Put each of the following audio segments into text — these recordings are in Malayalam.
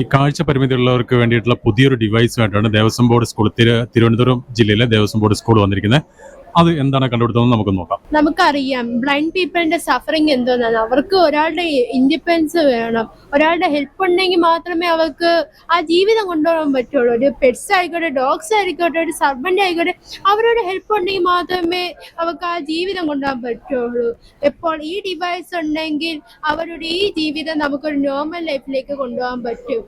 ഈ കാഴ്ച പരിമിതിയുള്ളവർക്ക് വേണ്ടിയിട്ടുള്ള പുതിയൊരു ഡിവൈസുമായിട്ടാണ് ദേവസ്വം ബോർഡ് സ്കൂൾ തിരുവനന്തപുരം ജില്ലയിലെ ദേവസ്വം ബോർഡ് സ്കൂൾ വന്നിരിക്കുന്നത്. അത് എന്താണ് കണ്ടുപിടുത്തതെന്ന് നമുക്ക് നോക്കാം. നമുക്കറിയാം. ബ്ലൈൻഡ് പീപ്പിളിന്റെ സഫറിങ് എന്തോന്നാണ് അവർക്ക് ഒരാളുടെ ഇൻഡിപെൻഡൻസ് വേണം. ഒരാളുടെ ഹെൽപ്പ് ഉണ്ടെങ്കിൽ മാത്രമേ അവർക്ക് ആ ജീവിതം കൊണ്ടുപോകാൻ പറ്റുള്ളൂ. ഒരു പെറ്റ്സ് ആയിക്കോട്ടെ ഡോഗ്സ് ആയിക്കോട്ടെ ഒരു സർവന്റ് ആയിക്കോട്ടെ അവരുടെ ഹെൽപ്പ് ഉണ്ടെങ്കിൽ മാത്രമേ അവർക്ക് ആ ജീവിതം കൊണ്ടുപോകാൻ പറ്റുള്ളൂ. എപ്പോൾ ഈ ഡിവൈസ് ഉണ്ടെങ്കിൽ അവരുടെ ഈ ജീവിതം നമുക്കൊരു നോർമൽ ലൈഫിലേക്ക് കൊണ്ടുപോകാൻ പറ്റും.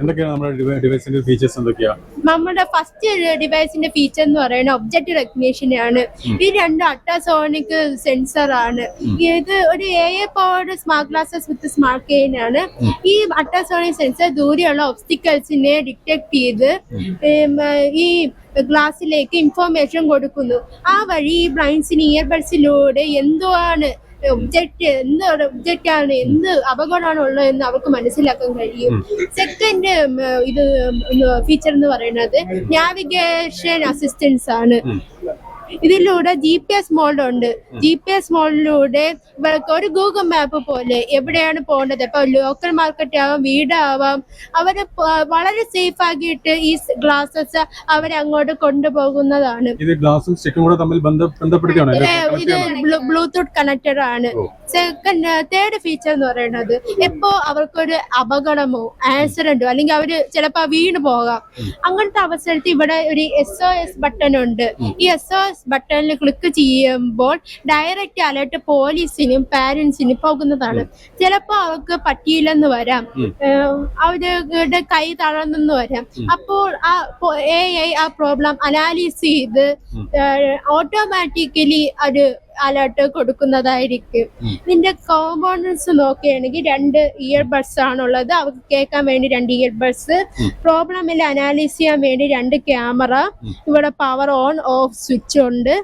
എന്തൊക്കെയാണ് നമ്മുടെ ഡിവൈസിന്റെ ഫീച്ചേഴ്സ് എന്തൊക്കെയാണ് നമ്മുടെ ഫസ്റ്റ് ഡിവൈസിന്റെ ഫീച്ചർ എന്ന് പറയുന്നത് ഒബ്ജക്റ്റ് റെക്കഗ്നേഷൻ ആണ് ഈ രണ്ട് അൾട്രാസോണിക് സെൻസർ ആണ് ഇത് ഒരു A A powered smart glasses with smart cane ആണ്. ഈ അൾട്രാസോണിക് സെൻസർ ദൂരെയുള്ള ഒബ്സ്റ്റിക്കൽസിനെ ഡിറ്റക്ട് ചെയ്ത് ഈ ഗ്ലാസ്സിലേക്ക് ഇൻഫോർമേഷൻ കൊടുക്കുന്നു. ആ വഴി ഈ ബ്ലൈൻഡ്സിന് ഇയർബഡ്സിലൂടെ എന്തോ ആണ് ഒബ്ജക്റ്റ് എന്ത് ഒബ്ജക്റ്റ് ആണ് എന്ത് അപകടമാണ് ഉള്ളതെന്ന് അവർക്ക് മനസ്സിലാക്കാൻ കഴിയും. സെക്കൻഡ് ഇത് ഫീച്ചർ എന്ന് പറയുന്നത് നാവിഗേഷൻ അസിസ്റ്റൻസ് ആണ്. ഇതിലൂടെ ജി പി എസ് മോഡ് ഉണ്ട്. ജി പി എസ് മോഡിലൂടെ ഇവർക്ക് ഒരു ഗൂഗിൾ മാപ്പ് പോലെ എവിടെയാണ് പോകേണ്ടത്? ഇപ്പൊ ലോക്കൽ മാർക്കറ്റ് ആവാം വീടാവാം അവർ വളരെ സേഫ് ആക്കിയിട്ട് ഈ ഗ്ലാസസ് അവരെ അങ്ങോട്ട് കൊണ്ടുപോകുന്നതാണ്. ഇത് ഗ്ലാസും സ്റ്റിക്കും കൂടെ തമ്മിൽ ബന്ധ ബന്ധപ്പെടുത്തിയാണോ? ഏ, ഇത് ബ്ലൂടൂത്ത് കണക്റ്റഡ് ആണ്. സെക്കൻഡ് തേർഡ് ഫീച്ചർ എന്ന് പറയുന്നത് ഇപ്പോ അവർക്കൊരു അപകടമോ ആക്സിഡന്റോ അല്ലെങ്കിൽ അവർ ചിലപ്പോ വീണ് പോകാം. അങ്ങനത്തെ അവസരത്തിൽ ഇവിടെ ഒരു എസ് ഒ എസ് ബട്ടൺ ഉണ്ട്. ഈ എസ് ഒ എസ് ബട്ടണിൽ ക്ലിക്ക് ചെയ്യുമ്പോൾ ഡയറക്റ്റ് അലേർട്ട് പോലീസിനും പാരന്റ്സിനും പോകുന്നതാണ്. ചിലപ്പോ അവർക്ക് പറ്റിയില്ലെന്ന് വരാം. അവരുടെ കൈ തളർന്നെന്ന് വരാം. അപ്പോൾ ആ എ ഐ ആ പ്രോബ്ലം അനാലിസ് ചെയ്ത് ഓട്ടോമാറ്റിക്കലി അത് അലേർട്ട് കൊടുക്കുന്നതായിരിക്കും. ഇതിന്റെ കോമ്പോണൻസ് നോക്കുകയാണെങ്കിൽ രണ്ട് ഇയർ ബഡ്സ് ആണുള്ളത്. അവർക്ക് കേൾക്കാൻ വേണ്ടി രണ്ട് ഇയർ ബഡ്സ് പ്രോബ്ലമിൽ അനാലിസ് ചെയ്യാൻ വേണ്ടി രണ്ട് ക്യാമറ ഇവിടെ പവർ ഓൺ ഓഫ് സ്വിച്ച് ഉണ്ട്.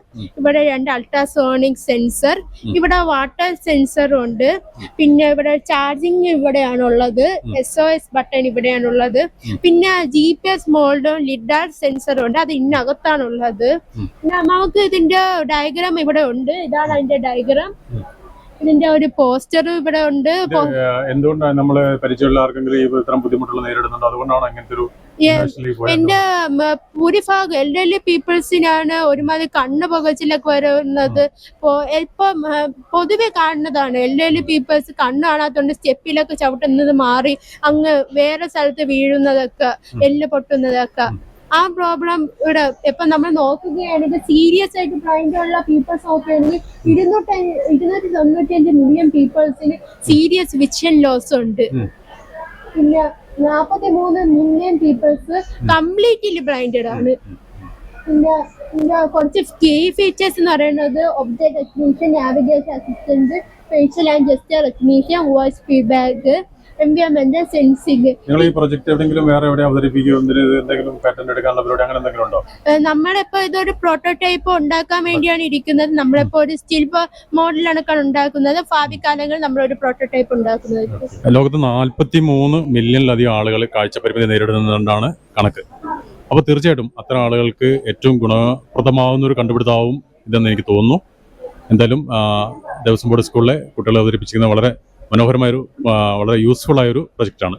ഇവിടെ രണ്ട് അൾട്രാസോണിക് സെൻസർ ഇവിടെ വാട്ടർ സെൻസർ ഉണ്ട്. പിന്നെ ഇവിടെ ചാർജിങ് ഇവിടെയാണുള്ളത്. എസ് ഒ എസ് ബട്ടൺ ഇവിടെയാണുള്ളത്. പിന്നെ ജി പി എസ് മോൾഡും ലിഡാർ സെൻസറും ഉണ്ട്. അത് ഇന്നകത്താണുള്ളത് നമുക്ക് ഇതിന്റെ ഡയഗ്രാം ഇവിടെ ഉണ്ട്. ഇതാണ് അതിന്റെ ഡയഗ്രാം ഇതിന്റെ ഒരു പോസ്റ്റർ ഇവിടെ ഉണ്ട്. എന്തുകൊണ്ടാണ് നമ്മൾ പരിചയമുള്ള ആർക്കെങ്കിലും ഇത്തരം ബുദ്ധിമുട്ടുകൾ നേരിടുന്നുണ്ട്? അതുകൊണ്ടാണ് അങ്ങനത്തെ ഒരു? എന്റെ ഭൂരിഭാഗം എൽഡർലി പീപ്പിൾസിനാണ് ഒരുമാതിരി കണ്ണ് പുകച്ചിലൊക്കെ വരുന്നത്. ഇപ്പം പൊതുവെ കാണുന്നതാണ് എൽഡർലി പീപ്പിൾസ് കണ്ണ് കാണാത്തോണ്ട് സ്റ്റെപ്പിലൊക്കെ ചവിട്ടുന്നത് മാറി അങ്ങ് വേറെ സ്ഥലത്ത് വീഴുന്നതൊക്കെ എല്ല് പൊട്ടുന്നതൊക്കെ. ആ പ്രോബ്ലം ഇവിടെ ഇപ്പൊ നമ്മൾ നോക്കുകയാണെങ്കിൽ സീരിയസ് ആയിട്ട് ബ്ലൈൻഡ് ഉള്ള പീപ്പിൾസ് നോക്കുകയാണെങ്കിൽ ഇരുന്നൂറ്റി ഇരുന്നൂറ്റി തൊണ്ണൂറ്റി അഞ്ച് മില്യൺ പീപ്പിൾസിന് സീരിയസ് വിഷൻ ലോസ് ഉണ്ട്. പിന്നെ നാപ്പത്തി മൂന്ന് മില്യൺ പീപ്പിൾസ് കംപ്ലീറ്റ്ലി ബ്ലൈൻഡഡ് ആണ്. പിന്നെ പിന്നെ കുറച്ച് കീ ഫീച്ചേഴ്സ് എന്ന് പറയുന്നത് object recognition navigation assistant facial and gesture recognition voice feedback എൻവയോൺമെന്റൽ sensing. നിങ്ങൾ ഈ പ്രൊജക്ട് എവിടെയെങ്കിലും വേറെ എവിടെ അവതരിപ്പിക്കുകയോ എന്തെങ്കിലും പാറ്റന്റ് എടുക്കാനുള്ള പരിപാടി അങ്ങനെ എന്തെങ്കിലും ഉണ്ടോ? നമ്മളിപ്പോ ഇതൊരു പ്രോട്ടോടൈപ്പ് ഉണ്ടാക്കാൻ വേണ്ടിയാണ് ഇരിക്കുന്നത്. നമ്മളിപ്പോ ഒരു സ്റ്റിൽ മോഡലാണ് ഉണ്ടാക്കുന്നത്. ഭാവി കാലങ്ങളിൽ നമ്മളൊരു പ്രോട്ടോടൈപ്പ് ഉണ്ടാക്കുന്നത്. ലോകത്ത് നാൽപ്പത്തി മൂന്ന് മില്യണിലധികം ആളുകൾ കാഴ്ചപരിമിതി നേരിടുന്നതുകൊണ്ടാണ് കണക്ക്. അപ്പോൾ തീർച്ചയായിട്ടും അത്തരം ആളുകൾക്ക് ഏറ്റവും ഗുണപ്രദമാവുന്ന ഒരു കണ്ടുപിടുത്താവും ഇതെന്ന് എനിക്ക് തോന്നുന്നു. എന്തായാലും ദേവസ്വം ബോർഡ് സ്കൂളിലെ കുട്ടികളെ അവതരിപ്പിച്ചിരിക്കുന്ന വളരെ മനോഹരമായൊരു വളരെ യൂസ്ഫുൾ ആയൊരു പ്രൊജക്റ്റാണ്